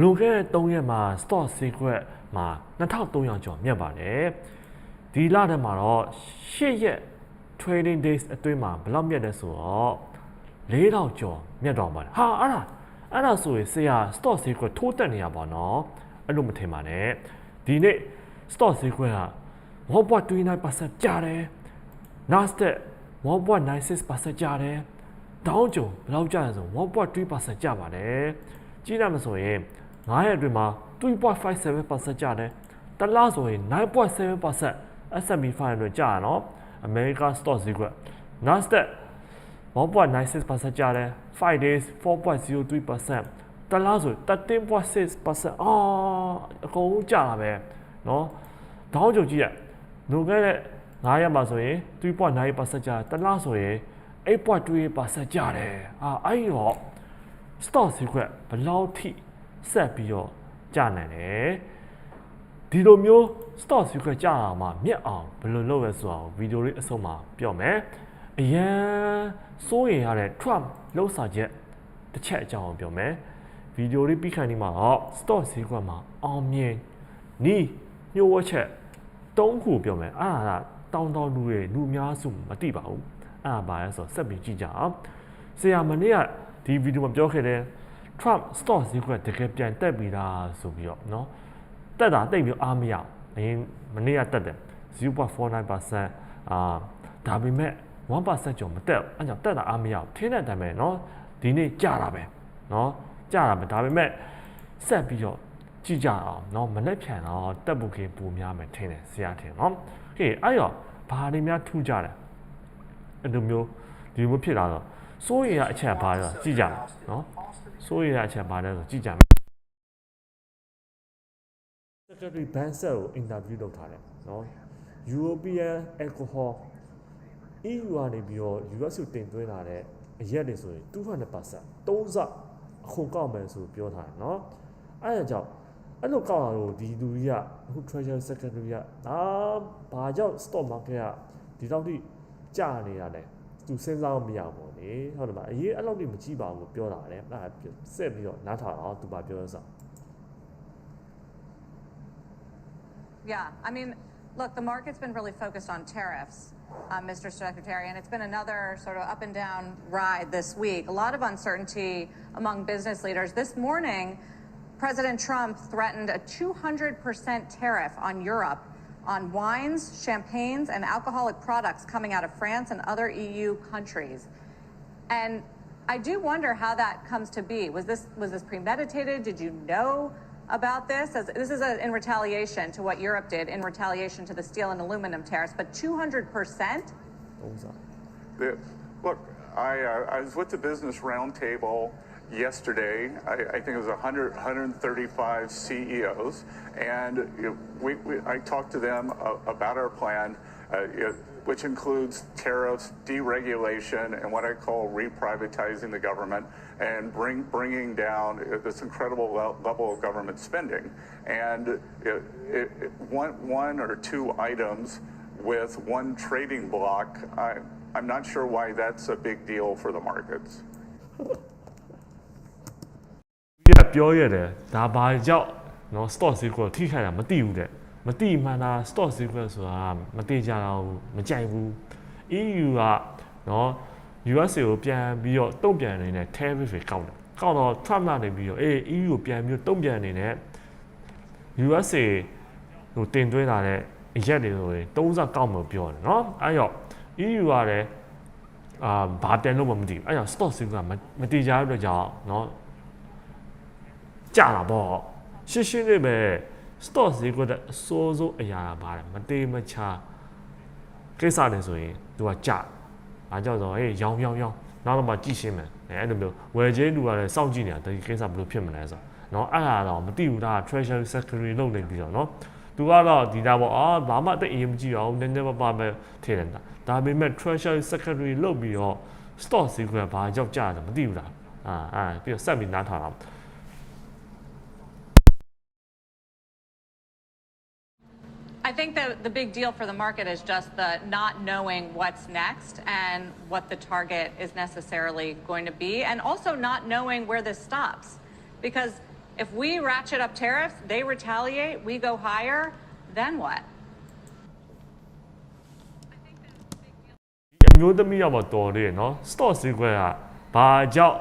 လွန်ခဲ့တဲ့3ရက်မှာ stock secret မှာ2300ကျော်မြတ်ပါတယ်ဒီလထဲမှာတော့8ရက် trading days အတွင်းမှာဘယ်လောက်မြတ်လဲဆိုတော့4000ကျော်မြတ်တော့ပါတယ်ဟာအဲ့ဒါအဲ့ဒါဆိုရင်ဆရာ stock secret ထိုးတက်နေရပါတော့အဲ့လိုမထင်ပါနဲ့ဒီနေ့ stock secret က1.29%ကျတယ် Nasdaq 1.96%ကျတယ်။ Dow Jones ဘယ်လောက်ကျလဲဆို1.3%ကျပါတယ်။ကြည့်ရမှာဆိုရင် 9ရက်အတွင်းမှာ3.57%ကျတယ်။တစ်လဆိုရင်9.7% S&P 500ကျရနော်။ America Stock Secret Nasdaq 1.96%ကျတယ်။ 5 days 4.03%တစ်လဆို13.6%အာအကုန်လုံးကျတာပဲเนาะ Dow Jones ကြည့်ရနိုခဲ့တဲ့9ရက်မှာဆိုရင်3.9%ကျတယ်တစ်လဆိုရင်8.2%ကျတယ်အာအဲ့ဒီတော့ stock secret ဘယ်လောက်ထိ ဆက်ပြီးတော့ကျနိုင်တယ်ဒီလိုမျိုး stock secret ကျတာမှမြက်အောင်ဘယ်လိုလုပ်လဲဆိုတာကိုဗီဒီယိုလေးအဆုံးမှာပြောမယ်အရန်စိုးရင်ရတဲ့ Trump လှုပ်ဆောင်ချက်တစ်ချက်အကြောင်းကိုပြောမယ်ဗီဒီယိုလေးပြီးခိုင်ဒီမှာတော့ stock secret မှာအောင်မြင်နီးညှို့ဝှက်ချက်သုံးခုပြောမယ်အဲ့ဒါကတောင်းတောင်းလူတွေလူအများစုမသိပါဘူးအဲ့ဒါပါလဲဆိုတော့ဆက်ပြီးကြည့်ကြအောင်ဆရာမနေ့ကဒီဗီဒီယိုမှာပြောခဲ့တဲ့ Trump stock secret တကယ်ပြန်တက်ပြီလားဆိုပြီးတော့เนาะတက်တာတိတ်ပြီးအားမရဘူးအရင်မနေ့ကတက်တယ်0.49%အာဒါပေမဲ့1%ကျော်မတက်ဘူးအဲ့ကြောင့်တက်တာအားမရဘူးထင်းတဲ့အတိုင်းပဲเนาะဒီနေ့ကြတာပဲเนาะကြတာပဲဒါပေမဲ့ဆက်ပြီးတော့ကြည့်ကြအောင်เนาะမနေ့ဖြန်တော့တက်ဖို့ခင်ပူများမယ်ထင်းတယ်ဆရာထင်เนาะဟေးအဲ့ရောဘာတွေများထူးကြတယ်အဲ့လိုမျိုးဒီလိုမျိုးဖြစ်လာတော့စိုးရိမ်ရအချက်ဘာလဲကြည့်ကြမယ်เนาะ စိုးရိမ်ရအချက်ပါလဲဆိုကြည့်ကြမယ် Secretary Banser ကို interview လုပ်ထားတယ်နော် European alcohol EU ကနေပြီးတော့ US ကိုတင်သွင်းလာတဲ့အရက်တွေဆိုရင်200%သုံးဆအခုကောက်မယ်ဆိုပြောထားတယ်နော်အဲဒါကြောင့်အဲ့လိုကောက်တာကိုဒီလူကြီးကအခု treasure secretary ကဒါဘာကြောင့် stock market ကဒီလောက်ထိကျနေတာလဲ သူစဉ်းစားမရဘူးလေဟုတ်တယ်မလားအရေးအဲ့လောက်ထိမကြည့်ပါဘူးပြောတာလေအဲ့ဒါဆက်ပြီးတော့နားထောင်အောင်သူပါပြောရစ Yeah, I mean, look, the market's been really focused on tariffs, uh, Mr. Secretary, and it's been another sort of up and down ride this week. A lot of uncertainty among business leaders. This morning, President Trump threatened a 200% tariff on Europe on wines, champagnes, and alcoholic products coming out of France and other EU countries. And I do wonder how that comes to be. Was this was this premeditated? Did you know about this? As, this is a, in retaliation to what Europe did in retaliation to the steel and aluminum tariffs. But 200 percent. သုံးဆ The- Look, I, uh, I was with the Business Roundtable yesterday. I, I think it was 100, 135 CEOs, and you know, we, we, I talked to them uh, about our plan, uh, which includes tariffs, deregulation, and what I call reprivatizing the government and bring, bringing down uh, this incredible le- level of government spending. And uh, it, it- one, one or two items with one trading block, I, I'm not sure why that's a big deal for the markets. ပြောရတယ်ဒါဘာကြောင့်နော် stock secret ထိခိုက်တာမသိဘူးတဲ့မသိမှန်တာ stock secret ဆိုတာမသိကြတာဘူးမကြိုက်ဘူး EU ကနော် USA ကိုပြန်ပြီးတော့တုံ့ပြန်နေတဲ့ tariff တွေကောက်တယ်ကောက်တော့ Trump ကနေပြီးတော့အေး EU ကိုပြန်ပြီးတုံ့ပြန်နေတဲ့ USA ဟိုတင်သွင်းလာတဲ့အရက်တွေဆိုရင်30ကောက်မှပြောတယ်နော်အဲ့တော့ EU ကလည်းအာဘာပြန်လို့မှမသိဘူးအဲ့တော့ stock secret ကမတိကြတဲ့အတွက်ကြောင့်နော် ကြတာပေါ့ရှင်းရှင်းလေးပဲ stock ဈေးကွက်တဲ့အစိုးဆုံးအရာပါတယ်မတေးမချာကိစ္စတယ်ဆိုရင်သူကကြ။ဘာကြောင့်ဆိုတော့ဟေးရောင်ရောင်ရောင်နောက်တော့မှကြည့်ရှင်းမယ်။အဲအဲ့လိုမျိုးဝယ်ချင်းလူကလည်းစောင့်ကြည့်နေတာဒီကိစ္စဘယ်လိုဖြစ်မလဲဆိုတော့နော်အဲ့ဒါတော့မသိဘူးဒါ treasury secretary လုပ်နေပြီးတော့နော်သူကတော့ဒီသားပေါ့အာဘာမှတိတ်အေးမကြည့်အောင်နည်းနည်းပါးပါးပဲထည့်နေတာဒါပေမဲ့ treasury secretary လုပ်ပြီးတော့ stock ဈေးကွက်ဘာကြောင့်ကျတယ်မသိဘူးလားအာအာပြီးတော့ဆက်ပြီးနားထောင်တာ I think that the big deal for the market is just the not knowing what's next and what the target is necessarily going to be, and also not knowing where this stops. Because If we ratchet up tariffs, they retaliate, we go higher, then what? အမျိုးသမီးရောက်တော့တော်တယ်နော် stock secret ကဘာကြောင့်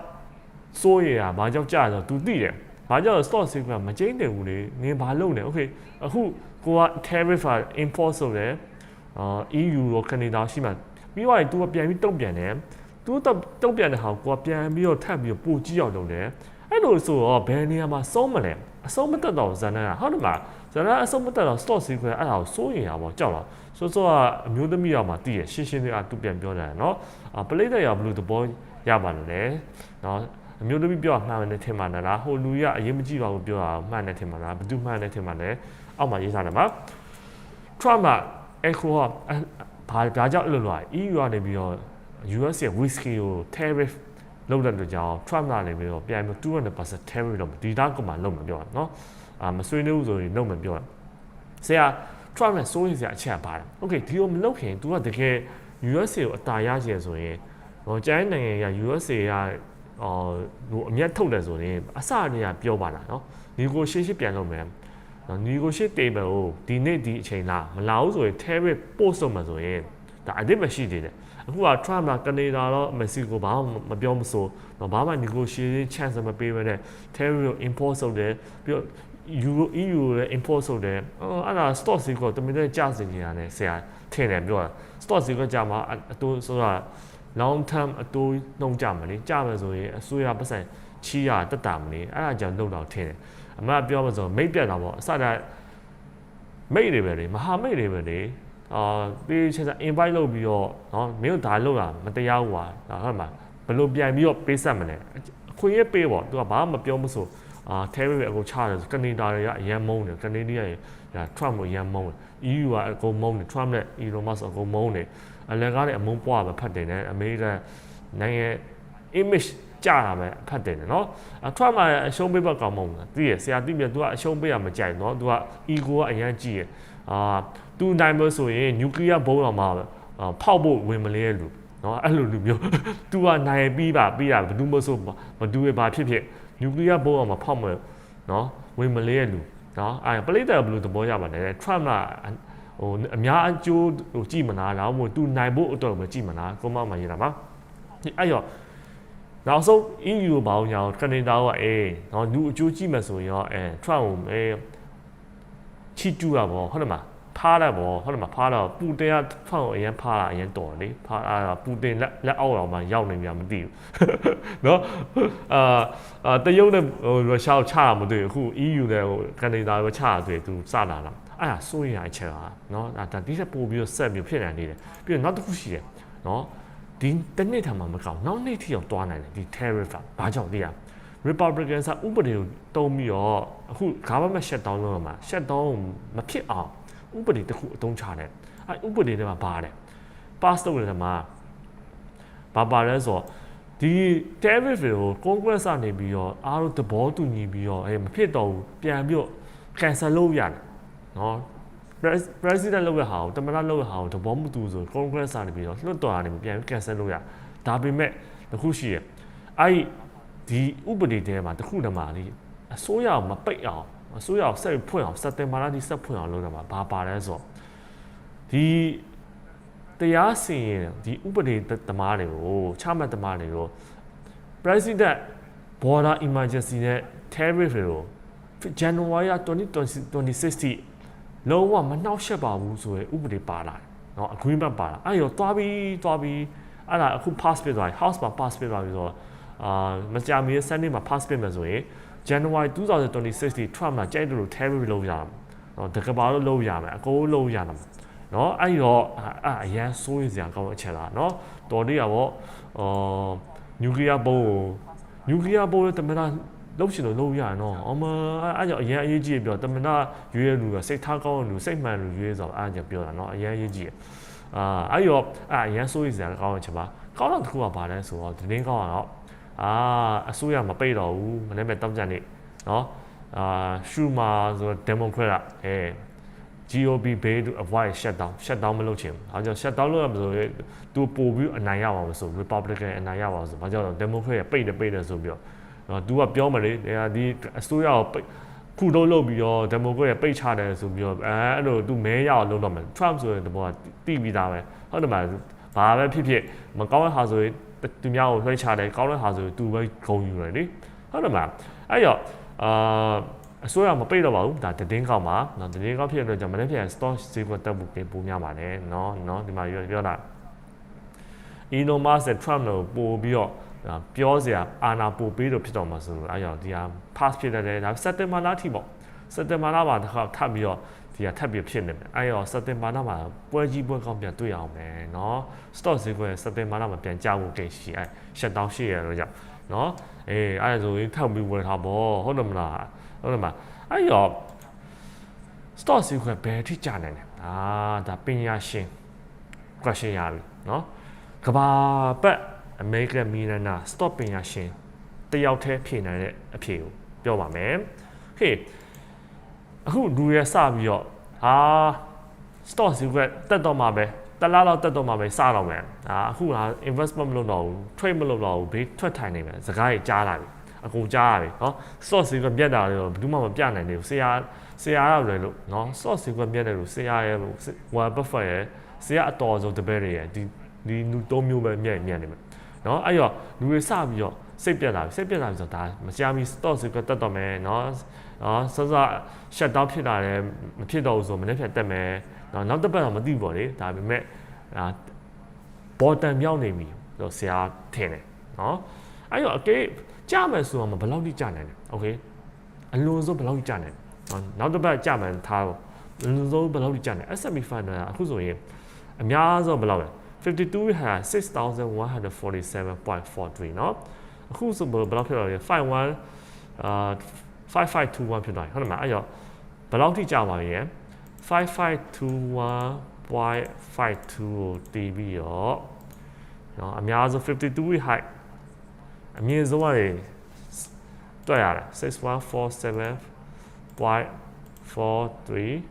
စိုးရတာဘာကြောင့်ကြာဆိုတော့ तू သိတယ်ဘာကြောင့် stock secret မကျင်းတယ်ဘူးလေနင်ဘာလုပ်နေ okay အခု ကိုက tariff က import ဆိုတယ်အာ EU ရော Canada ရှိမှပြီးတော့ तू ကပြန်ပြီးတုံ့ပြန်တယ် तू တော့တုံ့ပြန်တဲ့ဟာကိုကိုကပြန်ပြီးတော့ထပ်ပြီးတော့ပိုကြည့်အောင်လုပ်တယ်အဲ့လိုဆိုတော့ဘယ်နေရာမှာဆုံးမလဲအဆုံးမတက်တော့ဇန်နန်ကဟုတ်တယ်မလားဇန်နန်အဆုံးမတက်တော့ stock secret အဲ့ဒါကိုစိုးရင်ရပါကြောက်လားဆိုဆိုကအမျိုးသမီးရောက်မှတည်ရရှင်းရှင်းလေးအတူပြန်ပြောတယ်နော်အပလိတ်တဲ့ရောက်ဘလို့သဘောရပါလို့လေနော် အမျိုးသမီးပြောမှန်တယ်ထင်မှန်လားဟိုလူကြီးကအရင်မကြည့်ပါဘူးပြောတာမှန်တယ်ထင်မှန်လားဘယ်သူမှန်တယ်ထင်မှန်လဲအောက်မှာရေးထားတယ်မှာ Trump ကအခုကဘာဘာကြောင့်အဲ့လိုလဲ EU ကနေပြီးတော့ US ရဲ့ whisky ကို tariff လုပ်တဲ့လူကြောင့် Trump ကနေပြီးတော့ပြန်ပြီး200% tariff တော့ဒီတော့ကမှလုပ်မှာပြောတာနော်အာမဆွေးနွေးဘူးဆိုရင်လုပ်မှာပြောတာဆရာ Trump နဲ့စိုးရင်ဆရာအချက်ပါတယ် Okay ဒီလိုမလုပ်ခင် तू ကတကယ် USA ကိုအတာရချင်ဆိုရင်ဟိုကျိုင်းနိုင်ငံက USA က အော်ဟိုအမျက်ထုတ်တယ်ဆိုရင်အစအနေကပြောပါလားနော်ဒီကိုရှေ့ရှေ့ပြန်လုပ်မယ်နော် negotiate table ကိုဒီနေ့ဒီအချိန်လားမလာဘူးဆိုရင် tariff post လုပ်မှာဆိုရင်ဒါအစ်မရှိသေးတယ်အခုက Trump ကကနေဒါတော့ Mexico ဘာမှမပြောမဆိုတော့ဘာမှ negotiation chance မပေးဘဲနဲ့ tariff ကို import လုပ်တယ်ပြီးတော့ Euro EU လည်း import လုပ်တယ်အော်အဲ့ဒါ stock စီကိုတမင်တဲ့ကြာစင်နေတာ ਨੇ ဆရာထင်တယ်ပြောတာ stock စီကကြာမှာအတူဆိုတာ long term အတူနှုံကြမှာလေကြာမယ်ဆိုရင်အစိုးရပတ်စံချီးရတက်တာမလေအဲ့ဒါကြောင့်လုံတော့ထင်တယ်အမကပြောမှဆိုမိတ်ပြတ်တာပေါ့အစတည်းမိတ်တွေပဲလေမဟာမိတ်တွေပဲလေအာပြီးချက်စား invite လုပ်ပြီးတော့နော်မင်းတို့ဒါလုပ်တာမတရားဘူးကွာဒါဟုတ်မှာဘယ်လိုပြန်ပြီးတော့ပေးဆက်မလဲအခွင့်အရေးပေးပေါ့သူကဘာမှမပြောမဆိုအာ tariff အကုန်ချတယ်ကနေဒါတွေကအရန်မုန်းတယ်ကနေဒီကဒါ Trump ကိုအရန်မုန်းတယ် EU ကအကုန်မုန်းတယ် Trump နဲ့ Elon Musk အကုန်မုန်းတယ် အလကားနဲ့အမုန်းပွားပဲဖတ်တယ်နဲ့အမေရိကန်နိုင်ငံ image ကြာတာပဲဖတ်တယ်နော်အထွက်မှာအရှုံးပေးဘက်ကောင်းမုံလားသိရဆရာသိမြတ် तू ကအရှုံးပေးရမကြိုက်နော် तू က ego ကအရန်ကြီးရအာ तू နိုင်လို့ဆိုရင် nuclear ဘုံတော်မှာဖောက်ဖို့ဝင်မလဲလူနော်အဲ့လိုလူမျိုး तू ကနိုင်ပြီးပါပြီးတာဘယ်သူမဆိုမတူရပါဖြစ်ဖြစ် nuclear ဘုံတော်မှာဖောက်မယ်နော်ဝင်မလဲလူနော်အဲ့ပလိတ်တယ်ဘယ်လိုသဘောရပါလဲ Trump က ဟိုအများအကျိုးဟိုကြည့်မလားတော့မို့ तू နိုင်ဖို့အတွက်ပဲကြည့်မလားကိုမမရေးတာပါအဲ့ရောနောက်ဆုံး EU ကိုဘာလို့ညာကနေဒါကအေးနော်လူအကျိုးကြည့်မယ်ဆိုရင်ရောအဲ Trump ကိုအဲချီတူတာပေါ့ဟုတ်တယ်မဖားတယ်ပေါ့ဟုတ်တယ်မဖားတော့ပူတင်က Trump ကိုအရင်ဖားတာအရင်တော်တယ်လေဖားအာပူတင်လက်လက်အောက်အောင်မှရောက်နေပြန်မသိဘူးနော်အာအာတရုတ်နဲ့ဟိုရုရှားကိုချတာမသိဘူးအခု EU နဲ့ဟိုကနေဒါကိုချတာတွေ့သူစလာတာ အဲ့ဒါစိုးရင်အချက်ပါနော်ဒါဒီတက်ပို့ပြီးတော့ဆက်ပြီးဖြစ်နေနေတယ်ပြီးတော့နောက်တစ်ခုရှိတယ်နော်ဒီတစ်နှစ်ထံမှာမကောင်းနောက်နေ့ထိအောင်တွားနိုင်တယ်ဒီ tariff ကဘာကြောင့်လဲ Republican ကဥပဒေကိုတုံးပြီးတော့အခု government shutdown လုပ်ရမှာ shutdown မဖြစ်အောင်ဥပဒေတစ်ခုအသုံးချတယ်အဲဥပဒေတွေမှာပါတယ် pass လုပ်တယ်မှာဘာပါလဲဆိုတော့ဒီ tariff တွေကို congress ကနေပြီးတော့အားလုံးသဘောတူညီပြီးတော့အဲမဖြစ်တော့ဘူးပြန်ပြီးတော့ cancel လုပ်ရတယ် နော် Pres- president လုပ်ရဟာကိုတမန်တော်လုပ်ရဟာကိုသဘောမတူဆို congress ကနေပြီးတော့လွှတ်တော်ကနေပြန်ပြီး cancel လုပ်ရဒါပေမဲ့တစ်ခုရှိရအဲ့ဒီဥပဒေထဲမှာတစ်ခုတည်းမှာလေအစိုးရကိုမပိတ်အောင်အစိုးရကိုဆက်ဖွင့်အောင်စက်တင်ဘာလဒီဆက်ဖွင့်အောင်လုပ်တာမှာဘာပါလဲဆိုတော့ဒီတရားစီရင်ဒီဥပဒေသမားတွေကိုချမှတ်သမားတွေကို president border emergency နဲ့ tariff တွေကို January 2020 လုံးဝမနှောက်ယှက်ပါဘူးဆိုရယ်ဥပဒေပါလာတယ်เนาะ agreement ပါလာအဲ့ရောတွားပြီးတွားပြီးအဲ့ဒါအခု pass ပြသွားပြီ house မှာ pass ပြသွားပြီဆိုတော့အာမကြာမီ Sunday မှာ pass ပြမယ်ဆိုရင် January 2026 Trump မှာကြိုက်တယ်လို့ tariff လုပ်ရမှာเนาะတကဘာလို့လုပ်ရမယ်အကုန်လုပ်ရမှာเนาะအဲ့တော့အဲ့အရန်စိုးရစရာကောင်းတဲ့အချက်လားเนาะတော်သေးရပေါ့အော် nuclear ဘုံကို nuclear ဘုံလည်းတမန်တော် လုံးရှင်လို့လုံးရရနော်အမအဲ့ကြောင့်အရင်အရေးကြီးပြောတမနာရွေးရလူကစိတ်ထားကောင်းတဲ့လူစိတ်မှန်လူရွေးဆိုတော့အဲ့ကြောင့်ပြောတာနော်အရင်အရေးကြီးအာအဲ့ရောအဲ့အရင်ဆိုးရစရာကောင်းတဲ့ချက်ပါကောင်းတော့တစ်ခုကဘာလဲဆိုတော့ဒီနေ့ကောင်းတော့အာအစိုးရမပိတ်တော့ဘူးမနေ့မဲ့တောက်ကြနေနော်အာရှူမာဆိုဒမိုကရတ်အဲ GOP bay to avoid shutdown shutdown မလုပ်ချင်ဘူး။အဲကြောင့် shutdown လုပ်ရမှာဆိုရင်သူပို့ပြီးအနိုင်ရပါမယ်ဆို Republican အနိုင်ရပါဆို။ဘာကြောင့်လဲ Democrat ပိတ်တယ်ပိတ်တယ်ဆိုပြီးတော့ နော်သူကပြောမလေးဒါဒီအစိုးရကိုပိတ်ခုတော့လုပ်ပြီးတော့ဒီမိုကရက်ပိတ်ချတယ်ဆိုပြီးတော့အဲအဲ့လိုသူမဲရအောင်လုပ်တော့မယ် Trump ဆိုရင်တော့တိပြီးသားပဲဟုတ်တယ်မလားဘာပဲဖြစ်ဖြစ်မကောင်းတဲ့ဟာဆိုရင်သူများကိုလွှဲချတယ်ကောင်းတဲ့ဟာဆိုရင်သူပဲဂုံယူတယ်လေဟုတ်တယ်မလားအဲ့တော့အာအစိုးရမပိတ်တော့ပါဘူးဒါတည်င်းကောက်ပါနော်တည်င်းကောက်ဖြစ်တဲ့အတွက်ကြောင့်မနေ့ပြန် stock ဈေးကွက်တက်ဖို့ပိုများပါတယ်နော်နော်ဒီမှာပြောတာ Elon Musk နဲ့ Trump တို့ပို့ပြီးတော့ ပြောစရာအာဏာပို့ပေးလို့ဖြစ်တော့မှာဆိုလို့အဲကြောင့်ဒီဟာ pass ဖြစ်တယ်ဒါစက်တင်ဘာလထိပေါ့စက်တင်ဘာလမှာတစ်ခါထပ်ပြီးတော့ဒီဟာထပ်ပြီးဖြစ်နေမယ်အဲရောစက်တင်ဘာလမှာပွဲကြီးပွဲကောင်းပြန်တွေ့အောင်မယ်เนาะ stock ဈေးကွက်စက်တင်ဘာလမှာပြန်ကျဖို့ကိန်းရှိအဲရှက်တောင်းရှိရတော့ကြောင့်เนาะအေးအဲဒါဆိုရင်ထပ်ပြီးဝယ်ထားပေါ့ဟုတ်တယ်မလားဟုတ်တယ်မလားအဲရော stock ဈေးကွက်ဘယ်ထိကျနိုင်လဲအာဒါပညာရှင် question ရပြီเนาะကဘာပတ် အမေရိကန်မီရန်နာစတော့ပင်ရရှင်တယောက်တည်းဖြေနိုင်တဲ့အဖြေကိုပြောပါမယ်။ Okay အခုလူရစပြီးတော့ဟာ stock secret တက်တော့မှာပဲတလားလောက်တက်တော့မှာပဲစတော့မယ်။ဒါအခုက investment မလုပ်တော့ဘူး။ trade မလုပ်တော့ဘူး။ဘေးထွက်ထိုင်နေမယ်။စကားကြီးကြားလာပြီ။အကုန်ကြားရပြီနော် stock secret ပြတ်တာလည်းတော့ဘယ်သူမှမပြနိုင်သေးဘူး။ဆရာဆရာရလည်းလို့နော် stock secret ပြတ်တယ်လို့ဆရာရလို့ Warren Buffett ရဆရာအတော်ဆုံးတပည့်တွေရဒီဒီလူ၃မျိုးပဲမြတ်မြတ်နေမှာ เนาะအဲ့တော့လူတွေစပြီးတော့စိတ်ပြတ်လာပြီစိတ်ပြတ်လာပြီဆိုတော့ဒါမရှားမီ stock ဈေးကွက်တက်တော့မယ်เนาะနော်စစ shut down ဖြစ်လာတယ်မဖြစ်တော့ဘူးဆိုမနေ့ဖြတ်တက်မယ်နော်နောက်တစ်ပတ်တော့မသိဘူးပေါ့လေဒါပေမဲ့အာ bottom ရောက်နေပြီဆိုဆရာထင်တယ်နော်အဲ့တော့အကေကြမယ်ဆိုတော့ဘယ်လောက်ထိကြနိုင်လဲโอเคအလွန်ဆုံးဘယ်လောက်ထိကြနိုင်လဲနောက်တစ်ပတ်ကြမယ်ထားတော့အလွန်ဆုံးဘယ်လောက်ထိကြနိုင် S&P 500အခုဆိုရင်အများဆုံးဘယ်လောက်လဲ 52 we have 6147.43 no who's the block area 51 uh 5521.9 ayo. Block ti ja ba ye 5521.52 db yo. No a mya 52 we high a mya so wa ni twa ya la 6147.43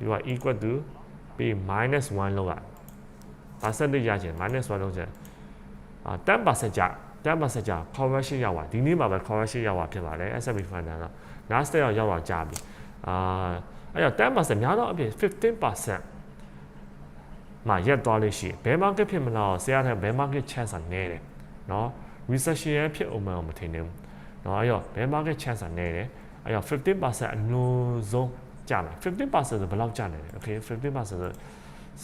we equal to b minus 1 lo percentage ရချင် minus 1လောက်ချင်အာ10%ကြာ10%ကြာ correction ရောက်သွားဒီနေ့မှာပဲ correction ရောက်သွားဖြစ်ပါတယ် S&P 500တော့ Nasdaq ရောက်ရောက်သွားကြာပြီအာအဲ့တော့10%များတော့အပြင်15%မှာရက်သွားလို့ရှိရင်ဘယ် market ဖြစ်မလားဆရာထက်ဘယ် market chance နဲတယ်เนาะ recession ရဖြစ်အောင်မထင်နေဘူးเนาะအဲ့တော့ဘယ် market chance နဲတယ်အဲ့တော့15%အလုံးဆုံးကြာမယ်15%ဆိုဘယ်လောက်ကြာနေလဲ okay 15%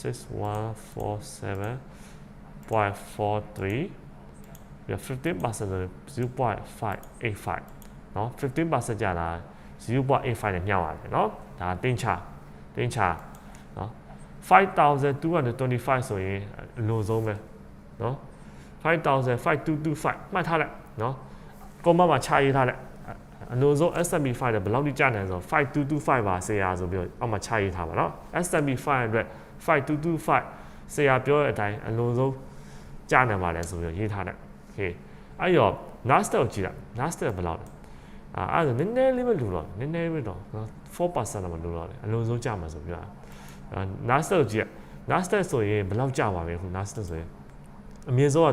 ဆို6147 6147.43 we have 15% 0.585เนาะ15%ကြာတာ0.85နဲ့ညှောက်ရတယ်เนาะဒါတင်းချတင်းချเนาะ5225ဆိုရင်အလိုဆုံးပဲเนาะ5225မှတ်ထားလိုက်เนาะကွန်မမှာခြာရေးထားလိုက် အလိုဆုံး S&P 5တဲ့ဘယ်လောက်ထိကြာနေလဲဆိုတော့5225ပါဆရာဆိုပြီးတော့အောက်မှာခြာရေးထားပါเนาะ S&P 500 5225ဆရာပြောတဲ့အတိုင်းအလိုဆုံးကြာနေပါလဲဆိုပြီးတော့ရေးထားလိုက် okay အဲ့တော့ Nasdaq ကိုကြည့်လိုက် Nasdaq ဘယ်လောက်လဲအာအဲ့ဒါနည်းနည်းလေးပဲလူတော့နည်းနည်းပဲတော့4%တော့မလူတော့လေအလုံးစုံကြမှာဆိုပြတာအာ Nasdaq ကိုကြည့် Nasdaq ဆိုရင်ဘယ်လောက်ကြပါလဲခု Nasdaq ဆိုရင်အမြင့်ဆုံးက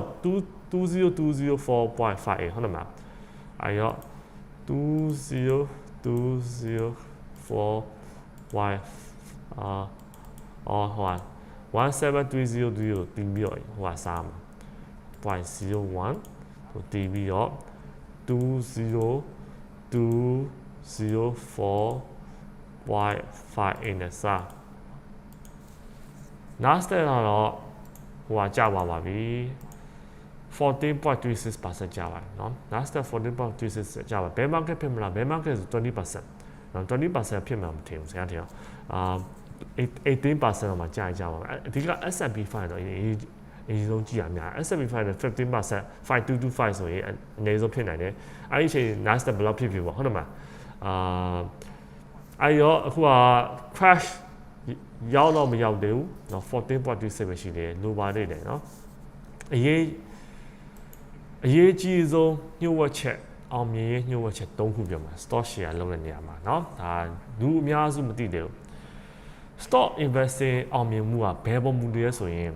20204.58ဟုတ်တယ်မလားအဲ့တော့ 20204အာအော်ဟို17302ကိုတင်ပြီးတော့ဟိုဟာစားမှာ0.01ကိုတီးပြီးတော့20204.58နဲ့စား Nasdaq ကတော့ဟိုဟာကျသွားပါပြီ 14.36%ကျပါတယ်เนาะ Nasdaq 14.36ကျပါဘယ် market ဖြစ်မလားဘယ် market ဆို20%เนาะ20%ဖြစ်မှာမထင်ဘူးဆရာထင်အောင်အာ18%တော့မှကြာကြပါမယ်အဓိက S&P 5တော့အရင်အရင်ဆုံးကြည့်ရများ S&P 5နဲ့15% 5225ဆိုရင်အနည်းဆုံးဖြစ်နိုင်တယ်အဲ့ဒီအချိန် Nasdaq ဘယ်လောက်ဖြစ်ဖြစ်ပေါ့ဟုတ်တယ်မလားအာအဲ့ရောအခုက crash ရောက်တော့မရောက်သေးဘူးเนาะ14.26ပဲရှိတယ်လိုပါသေးတယ်เนาะအရေး အရေးကြီးဆုံးညှို့ဝှက်ချက်အောင်မြင်ရေးညှို့ဝှက်ချက်၃ခုပြောမှာ stock share လုပ်တဲ့နေရာမှာเนาะဒါလူအများစုမသိသေးဘူး stock investing အောင်မြင်မှုကဘယ်ပုံမူလဲဆိုရင်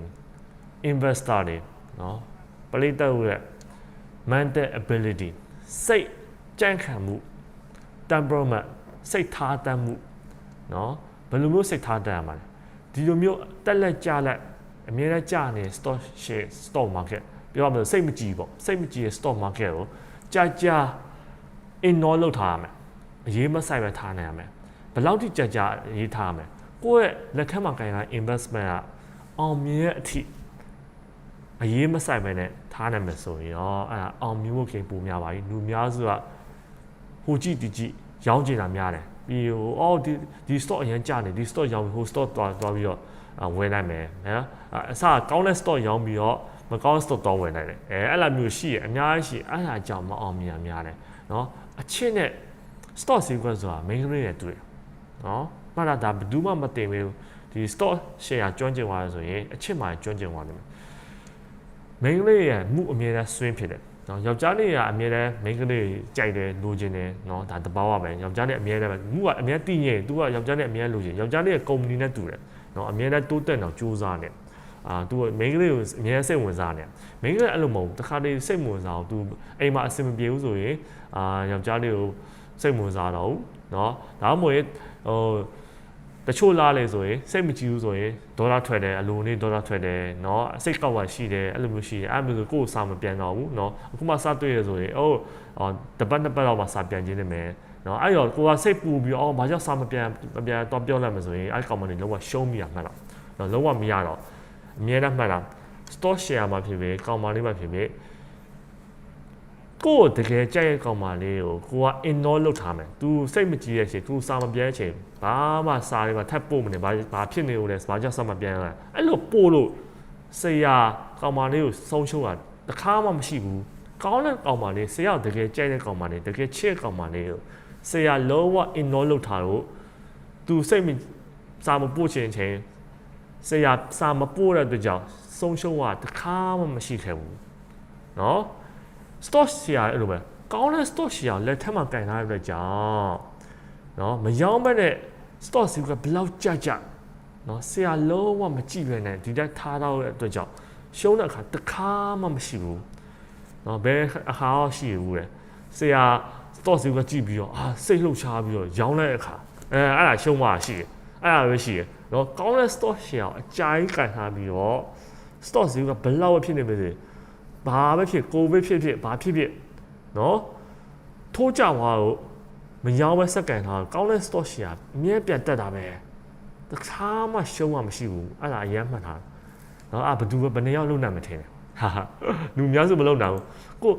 investor တွေ နော်ပရိသတ်ရဲ့ mental ability စိတ်ကြံ့ခံမှု temperament စိတ်ထားတတ်မှုနော်ဘယ်လိုမျိုးစိတ်ထားတတ်ရမှာလဲဒီလိုမျိုးတက်လက်ကြလက်အမြဲတမ်းကြာနေ stock share stock market ပြောရမလို့စိတ်မကြည်ပေါ့စိတ်မကြည်ရဲ့ stock market ကိုကြာကြာ ignore လုပ်ထားရမယ်အရေးမဆိုင်ပဲထားနိုင်ရမယ်ဘယ်လောက်ထိကြာကြာရေးထားရမယ်ကိုယ့်ရဲ့လက်ထက်မှာကင်က investment ကအောင်မြင်ရဲ့အထိအရေးမဆိုင်ပဲနဲ့ထားနိုင်မယ်ဆိုရင်ရောအဲ့ဒါအောင်မြင်ဖို့ကိန်းပိုများပါပြီလူများစုကဟိုကြည့်ဒီကြည့်ရောင်းကျင်တာများတယ်ပြီးဟိုအော်ဒီဒီ stock အရင်ကျနေဒီ stock ရောင်းပြီးဟို stock သွားသွားပြီးတော့အာဝယ်နိုင်မယ်နော်အစကောင်းတဲ့ stock ရောင်းပြီးတော့ မကောင်းတဲ့ stock တော့ဝယ်နိုင်တယ်အဲအဲ့လိုမျိုးရှိရအများကြီးရှိအဲ့ဒါကြောင့်မအောင်မြင်ရများတယ်နော်အချစ်နဲ့ stock sequence ဆိုတာ main ကလေးနဲ့တွေ့တယ်နော်မှတ်တာဒါဘယ်သူမှမတင်ဘူးဒီ stock share ကျွမ်းကျင်သွားရဆိုရင်အချစ်မှကျွမ်းကျင်သွားတယ်မိန်းကလေးရဲ့မှုအမြဲတမ်း swing ဖြစ်တယ်နော်ယောက်ျားလေးကအမြဲတမ်းမိန်းကလေးကြိုက်တယ်လိုချင်တယ်နော်ဒါတဘာဝပဲယောက်ျားလေးအမြဲတမ်းပဲမှုကအမြဲတည်ရင် तू ကယောက်ျားလေးအမြဲလိုချင်ယောက်ျားလေးရဲ့ company နဲ့တူတယ်နော်အမြဲတမ်းတိုးတက်အောင်ကြိုးစားနေ အာ तू မိန်းကလေးကိုအမြဲစိတ်ဝင်စားနေမိန်းကလေးအဲ့လိုမဟုတ်ဘူးတခါတည်းစိတ်ဝင်စားအောင် तू အိမ်မှာအဆင်မပြေဘူးဆိုရင်အာယောက်ျားလေးကိုစိတ်ဝင်စားတော့ဘူးနော်ဒါမှမဟုတ်ရင်ဟို တချို့လားလေဆိုရင်စိတ်မကြည့်ဘူးဆိုရင်ဒေါ်လာထွက်တယ်အလိုနေဒေါ်လာထွက်တယ်เนาะစိတ်ကောက်ဝရှိတယ်အဲ့လိုမျိုးရှိတယ်အဲ့လိုမျိုးဆိုကိုယ်စာမပြန်တော့ဘူးเนาะအခုမှစတွေ့ရဆိုရင်အိုးအော်တပတ်နှစ်ပတ်တော့မှစာပြန်ခြင်းနေမယ်เนาะအဲ့တော့ကိုကစိတ်ပူပြီးအော်ဘာကြောင့်စာမပြန်မပြန်တော့ပြောလိုက်မှဆိုရင်အဲ့ကောင်မလေးလုံးဝရှုံးမိရမှတ်လားเนาะလုံးဝမရတော့ အမြဲတမ်းမှတ်လား stock share မှာဖြစ်ဖြစ်ကောင်မလေးမှာဖြစ်ဖြစ်ကိုယ်တကယ်ကြိုက်တဲ့ကောင်မလေးကိုကိုက ignore လုပ်ထားမယ်။ तू စိတ်မကြည့်ရဲ့ချိန် तू စာမပြန်တဲ့ချိန်ဘာမှစာတွေမှာထပ်ပို့မနေဘာဘာဖြစ်နေလို့လဲဘာကြောင့်စာမပြန်လဲ။အဲ့လိုပို့လို့ဆရာကောင်မလေးကိုဆုံးရှုံးတာတစ်ခါမှမရှိဘူး။ကောင်းတဲ့ကောင်မလေးဆရာတကယ်ကြိုက်တဲ့ကောင်မလေးတကယ်ချစ်တဲ့ကောင်မလေးကိုဆရာလုံးဝ ignore လုပ်ထားလို့ तू စိတ်မစာမပို့ချင်ချိန် ဆရာစာမပို့တဲ့အတွက်ကြောင့်ဆုံးရှုံးတာတစ်ခါမှမရှိခဲ့ဘူး။နော် stock share အဲ့လိုပဲကောင်းတဲ့ stock share လက်ထက်မှာကင်ထားတဲ့အတွက်ကြောင့်เนาะမယောင်းမဲ့တဲ့ stock စီကဘယ်လောက်ကြကြเนาะဆရာလုံးဝမကြည့်ပဲနဲ့ဒီတက်ထားတော့တဲ့အတွက်ကြောင့်ရှုံးတဲ့အခါတစ်ခါမှမရှိဘူးเนาะဘယ်အခါမှရှိဘူးလေဆရာ stock စီကကြည့်ပြီးတော့အာစိတ်လှုပ်ရှားပြီးတော့ရောင်းတဲ့အခါအဲအဲ့ဒါရှုံးသွားရှိတယ် အဲ့ဒါပဲရှိတယ်เนาะကောင်းတဲ့ stock share အကြိုင်းကင်ထားပြီးတော့ stock စီကဘယ်လောက်ပဲဖြစ်နေပါစေ ဘာပဲဖြစ်ကိုဗစ်ဖြစ်ဖြစ်ဘာဖြစ်ဖြစ်နော်ထိုးကြသွားတော့မရောင်းပဲစက္ကန်ထားကောင်းတဲ့ stock share အမြဲပြန်တက်တာပဲတခါမှရှုံးမှမရှိဘူးအဲ့ဒါအရင်မှတ်ထားနော်အာဘယ်သူပဲဘယ်နှစ်ယောက်လုံနိုင်မထင်တယ်ဟာဟာလူများစုမလုံနိုင်ဘူးကို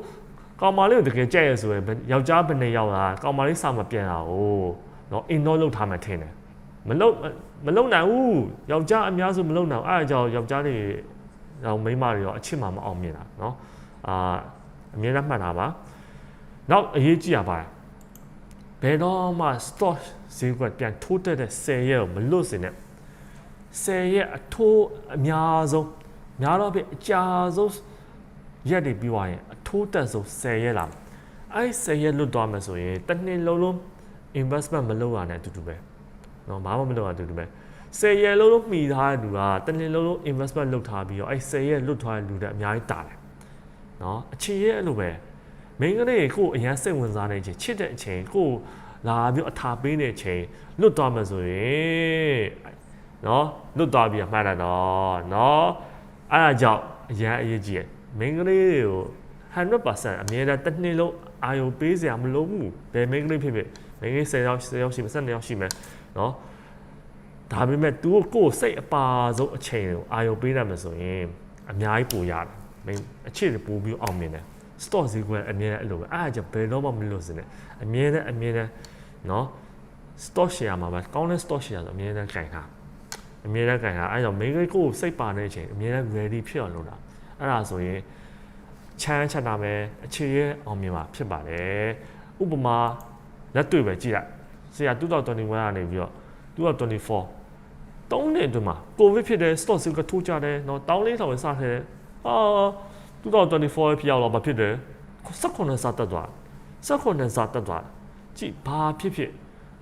ကောင်မလေးကိုတကယ်ကြက်ရဆိုရင်ယောက်ျားဘယ်နှစ်ယောက်လားကောင်မလေးစာမပြန်တာ哦နော် ignore လုပ်ထားမှထင်တယ် မလုံမလုံနိုင်ဘူးယောက်ျားအများစုမလုံနိုင်ဘူးအဲ့ဒါကြောင့်ယောက်ျားတွေတော့မိန်းမတွေရောအချစ်မှမအောင်မြင်တာเนาะအာအမြဲတမ်းမှတ်တာပါနောက်အရေးကြီးရပါတယ်ဘယ်တော့မှ stock ဈေးကွက်ပြန်ထိုးတက်တဲ့10ရက်ကိုမလွတ်စင်နဲ့10ရက်အထိုးအများဆုံးများတော့ပြအကြာဆုံးရက်တွေပြီးသွားရင်အထိုးတက်ဆုံး10ရက်လာအဲ့10ရက်လွတ်သွားမယ်ဆိုရင်တစ်နှစ်လုံးလုံး investment မလုပ်ရနဲ့အတူတူပဲ နော်ဘာမှမလုပ်ရတူတူပဲ10ရက်လုံးလုံးမှီထားတဲ့လူကတနင်္လုံးလုံး investment လုပ်ထားပြီးတော့အဲ10ရက်လွတ်ထားတဲ့လူတွေအများကြီးတာတယ်နော်အချိန်ရဲ့အဲ့လိုပဲမင်းကလေးကိုအရန်စိတ်ဝင်စားနေချင်းချစ်တဲ့အချိန်ကိုလာပြီးအထာပေးနေချင်းလွတ်သွားမှဆိုရင်နော်လွတ်သွားပြီးမှတ်တာတော့နော်အဲ့ဒါကြောင့်အရန်အရေးကြီးတယ်မင်းကလေးကို100%အမြဲတမ်းတစ်နှစ်လုံးအာယုံပေးစရာမလိုဘူးဘယ်မင်းကလေးဖြစ်ဖြစ်မင်းကလေး10ရောက်10ရောက်ရှိမယ်12ရောက်ရှိမယ် နော်ဒါပေမဲ့ तू ကိုယ်စိတ်အပါဆုံးအချိန်ကိုအာရုံပေးရမယ်ဆိုရင်အများကြီးပူရတယ်မင်းအချစ်တွေပူပြီးအောင်မြင်တယ် stock ဈေးကွက်အမြဲတမ်းအဲ့လိုပဲအားအကျဘယ်တော့မှမလို့စင်းနဲ့အမြဲတမ်းအမြဲတမ်းနော် stock share မှာပဲကောင်းတဲ့ stock share ဆိုအမြဲတမ်းခြင်တာအမြဲတမ်းခြင်တာအဲ့ကြောင့်မိန်းကလေးကိုယ်စိတ်ပါတဲ့အချိန်အမြဲတမ်း ready ဖြစ်အောင်လုပ်တာအဲ့ဒါဆိုရင်ချမ်းချမ်းသာမယ်အခြေရအောင်မြင်မှာဖြစ်ပါတယ်ဥပမာလက်တွေ့ပဲကြည့်လိုက် ဆရာ2021ကနေပြီးတော့2024သုံးနှစ်အတွင်းမှာကိုဗစ်ဖြစ်တယ် stock sale ကထိုးကြတယ်နော်တောင်းလေးဆောင်ရစထည့်အာ2024ဖြစ်ရောက်တော့မဖြစ်တယ်18စားတက်သွား18စားတက်သွားကြည့်ဘာဖြစ်ဖြစ်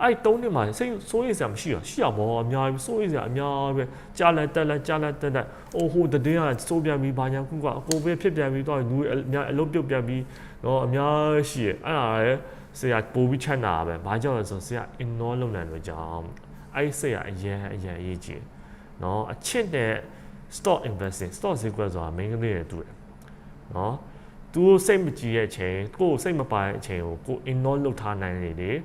အဲ့သုံးနှစ်မှာစိတ်စိုးရိမ်စရာမရှိတော့ရှိရမောအများကြီးစိုးရိမ်စရာအများပဲကြားလက်တက်လက်ကြားလက်တက်လက်အိုးဟိုတတင်းကစိုးပြန်ပြီးဘာညာခုကကိုဗစ်ဖြစ်ပြန်ပြီးတော့လူအများအလုပ်ပြုတ်ပြန်ပြီးတော့အများရှိရအဲ့ဒါလည်း ဆရာပို့ပြီးချမ်းသာပဲဘာကြောင့်လဲဆိုဆရာ ignore လုပ်နိုင်လို့ကြောင်းအဲ့ဆရာအရင်အရင်အရေးကြီးနော်အချစ်တဲ့ stock investing stock ဈေးကွက်ဆိုတာ main ကလေးတွေတူတယ်နော်သူစိတ်မကြည်ရဲ့အချိန်ကိုယ်စိတ်မပါတဲ့အချိန်ကိုကို ignore လုပ်ထားနိုင်နေတယ်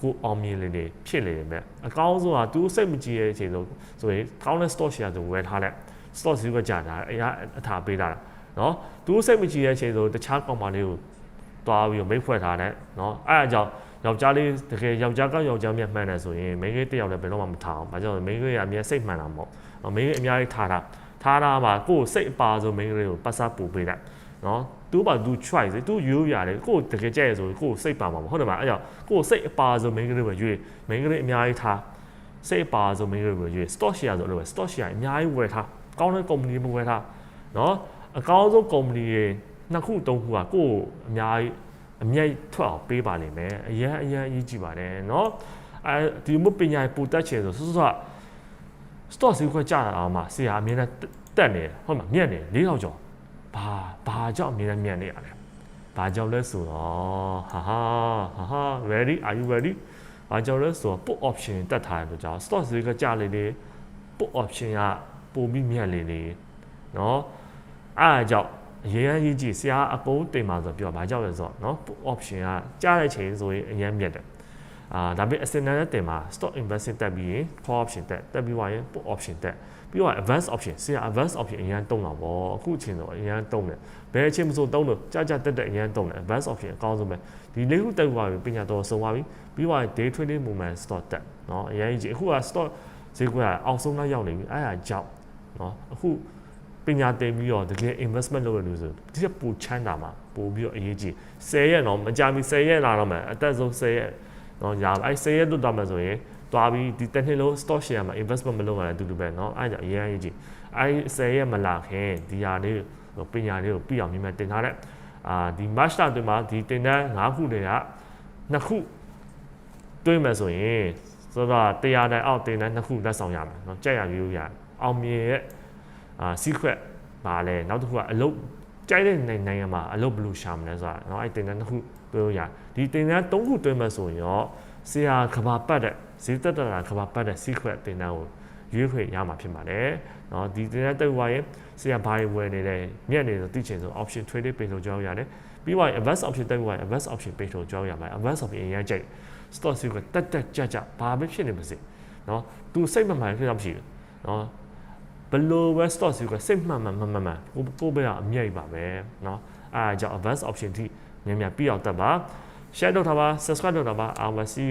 ကိုအောင်မြင်လေလေဖြစ်လေတယ်မြတ်အကောင်းဆုံးက तू စိတ်မကြည်ရဲ့အချိန်ဆိုဆိုရင်ကောင်းတဲ့ stock share ဆိုဝယ်ထားလိုက် stock ဈေးကကြာတာအရာအထာပေးတာเนาะ तू စိတ်မကြည်ရဲ့အချိန်ဆိုတခြားကော င်ပါလေးကိုတွားပြီးမိတ်ဖွဲ့ထားတယ်เนาะအဲ့အကြောင်းယောက်ျားလေးတကယ်ယောက်ျားကယောက်ျားမြတ်မှန်တယ်ဆိုရင်မိန်းကလေးတစ်ယောက်လည်းဘယ်တော့မှမထားအောင်။ဘာကြောင့်လဲမိန်းကလေးကအမြဲစိတ်မှန်တာမဟုတ်။မိန်းကလေးအများကြီးထားတာထားတာမှာကိုယ်စိတ်အပါဆိုမိန်းကလေးကိုပတ်စားပူပေးလိုက်။နော်သူပါသူ choice သူယူရတယ်ကိုယ်တကယ်ကြိုက်ရဆိုကိုယ်စိတ်ပါမှာမဟုတ်တယ်မအဲ့ကြောင့်ကိုယ်စိတ်အပါဆိုမိန်းကလေးပဲရွေးမိန်းကလေးအများကြီးထားစိတ်အပါဆိုမိန်းကလေးပဲရွေး stock share ဆိုလို့ပဲ stock share အများကြီးဝယ်ထားကောင်းတဲ့ company မဝယ်ထားနော်အကောင်းဆုံး company တွေ နှစ်ခုသုံးခုကကိုယ်အများကြီးအမြတ်ထွက်အောင်ပေးပါလိမ့်မယ်အရန်အရန်အရေးကြီးပါတယ်နော်အဲဒီမှုပညာပူတက်ချင်ဆိုစစစ stock ဈေးခွက်ကျတာအောင်မှဆရာအမြဲတမ်းတက်နေတယ်ဟုတ်မှာမြက်နေ၄000ကျော်ဘာဘာကြောင့်အမြဲတမ်းမြက်နေရလဲဘာကြောင့်လဲဆိုတော့ဟာဟာဟာဟာ ready are you ready ဘာကြောင့်လဲဆိုတော့ put option တက်ထားတယ်လို့ကြောင့် stock ဈေးကကျလေလေ put option ကပိုပြီးမြက်လေလေเนาะအားအကြောင့် အရင်အရေးကြီးဆရာအကုန်တင်ပါဆိုပြောဘာကြောင့်လဲဆိုတော့เนาะ put option ကကျတဲ့ချိန်ဆိုရင်အရင်မြက်တယ်အာဒါပေမဲ့အစင်နဲ့တင်မှာ stock investing တက်ပြီးရင် call option တက်တက်ပြီးသွားရင် put option တက်ပြီးတော့ advance option ဆရာ advance option အရင်တုံးတာပေါ့အခုအချိန်တော့အရင်တုံးတယ်ဘယ်အချိန်မဆိုတုံးလို့ကြာကြာတက်တက်အရင်တုံးတယ် advance option အကောင်းဆုံးပဲဒီလေးခုတက်သွားပြီပညာတော်ဆုံးသွားပြီပြီးတော့ day trading movement stock တက်เนาะအရင်ကြီးအခုက stock ဈေးကွက်ကအောင်ဆုံးလောက်ရောက်နေပြီအဲ့ဒါကြောင့်เนาะအခု ပညာသင်ပြီးတော့တကယ် investment လုပ်ရလို့ဆိုဒီကပူချမ်းတာမှာပို့ပြီးတော့အရေးကြီး10ရက်တော့မကြမီ10ရက်လာတော့မယ်အသက်ဆုံး10ရက်တော့ညာအဲ့10ရက်လွတ်တော့မယ်ဆိုရင်တွားပြီးဒီတစ်နှစ်လုံး stock share မှာ investment မလုပ်ရတဲ့အတူတူပဲเนาะအဲ့ဒါအရင်အရေးကြီးအဲ့10ရက်မလာခင်ဒီဟာလေးပညာလေးကိုပြီးအောင်မြင်မြတင်ထားတဲ့အာဒီ match တာတွင်မှာဒီတင်တန်း5ခုတွေကနှစ်ခုတွင်းမယ်ဆိုရင်ဆိုတော့တရားတိုင်အောက်တင်တန်းနှစ်ခုလက်ဆောင်ရမယ်เนาะကြက်ရမျိုးရအောင်မြင်ရဲ့ အာ secret ပါလဲနောက်တစ်ခုကအလုပ်ကြိုက်တဲ့နိုင်နိုင်ငံမှာအလုပ်ဘယ်လိုရှာမလဲဆိုတာเนาะအဲ့တင်တန်းနှစ်ခုပြောလို့ရဒီတင်တန်းသုံးခုတွင်းမယ်ဆိုရင်ရောဆရာကဘာပတ်တဲ့ဈေးတက်တာကဘာပတ်တဲ့ secret တင်တန်းကိုရွေးခွေရမှာဖြစ်ပါတယ်เนาะဒီတင်တန်းတက်သွားရင်ဆရာဘာတွေဝယ်နေလဲမြက်နေဆိုသိချင်ဆို option trading page ကိုကြောင်းရတယ်ပြီးသွားရင် advanced option တက်သွားရင် advanced option page ကိုကြောင်းရမှာ advanced option အရင်ကြိုက် stock ဈေးကတက်တက်ကြကြဘာပဲဖြစ်နေပါစေเนาะသူစိတ်မမှန်ဖြစ်တော့မရှိဘူးเนาะ ဘလို့ပဲ stock ဈေးကစိတ်မှန်မှန်မှန်မှန်မှန်ကိုကိုပဲအမြတ်ပါပဲเนาะအဲဒါကြောင့် advanced option ထိမြန်မြန်ပြီးအောင်တက်ပါ share လုပ်ထားပါ subscribe လုပ်ထားပါ I will see you